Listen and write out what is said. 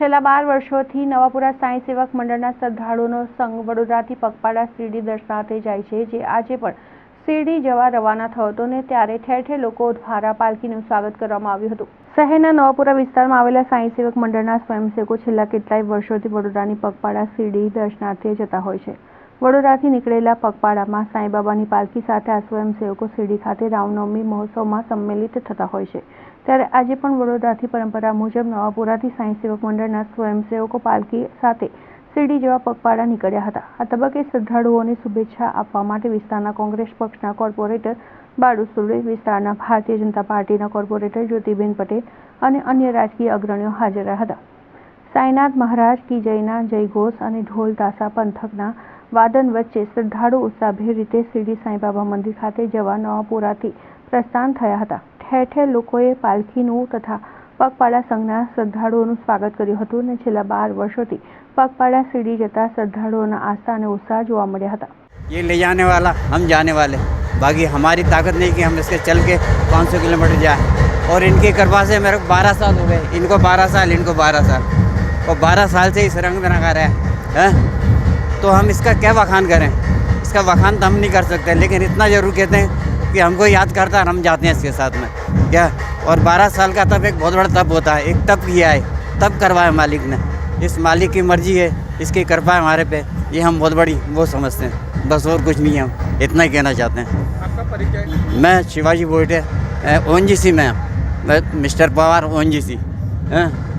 છેલ્લા બાર વર્ષોથી નવાપુરા સાંઈ સેવક મંડળના શ્રદ્ધાળુઓનો સંઘ વડોદરાથી પગપાળા શિરડી દર્શનાર્થે જાય છે જે આજે પણ શિરડી જવા રવાના થયો હતો ને ત્યારે ઠેર ઠેર લોકો દ્વારા પાલખીનું સ્વાગત કરવામાં આવ્યું હતું શહેરના નવાપુરા વિસ્તારમાં આવેલા સાંઈ સેવક મંડળના સ્વયંસેવકો છેલ્લા કેટલાય વર્ષોથી વડોદરાની પગપાળા શિરડી દર્શનાર્થે જતા હોય છે વડોદરાથી નીકળેલા પગપાળામાં સાંઈબાબાની પાલખી સાથે આ સ્વયંસેવકો શિરડી ખાતે રામનવમી મહોત્સવમાં સંમેલિત થતા હોય છે ત્યારે આજે પણ વડોદરાથી પરંપરા મુજબ નવાપુરાથી સ્વયંસેવક મંડળના સ્વયંસેવકો પાલખી સાથે શિરડી જેવા પગપાળા નીકળ્યા હતા આ તબક્કે શ્રદ્ધાળુઓને શુભેચ્છા આપવા માટે વિસ્તારના કોંગ્રેસ પક્ષના કોર્પોરેટર બાળુ સુરે વિસ્તારના ભારતીય જનતા પાર્ટીના કોર્પોરેટર જ્યોતિબેન પટેલ અને અન્ય રાજકીય અગ્રણીઓ હાજર રહ્યા હતા સાંઈનાથ મહારાજ કી જયના જય ઘોષ અને ઢોલ તાસા પંથકના वादन वचे सिधाडू उसा भेर रते श्री साई बाबा मंदिर ખાતે જવા નો પૂરાથી પ્રસ્થાન થયા હતા ઠેઠે લોકોએ પાલખી નું તથા પકપાડા સંગના શ્રદ્ધાળુઓનું સ્વાગત કર્યું હતું ને છેલ્લા 12 વર્ષથી પકપાડા શ્રી જતા શ્રદ્ધાળુઓના આસાને ઉસા જોવા મળ્યા હતા એ લઈ જ ane વાલા હમ જ ane વાલે બાકી અમારી તાકાત નહી કે હમ ઇસકે ચલકે 500 કિલોમીટર જાય ઓર ઇનકે કરવાસે મેરે 12 સાલ હો ગયે ઇનકો 12 સાલ ઇનકો 12 સાલ ઓર 12 સાલ સે ઇસ રંગ મે રંગા રહે હે तो हम इसका क्या वखान करें इसका वखान तो हम नहीं कर सकते लेकिन इतना ज़रूर कहते हैं कि हमको याद करता है हम जाते हैं इसके साथ में क्या और बारह साल का तब एक बहुत बड़ा तब होता है एक तब किया है तब करवाया मालिक ने इस मालिक की मर्जी है इसकी कृपा है हमारे पे ये हम बहुत बड़ी वो समझते हैं बस और कुछ नहीं है हम इतना ही कहना चाहते हैं आपका परिचय मैं Shivaji बोइटे O N G C में मैं Mr Pawar O N G C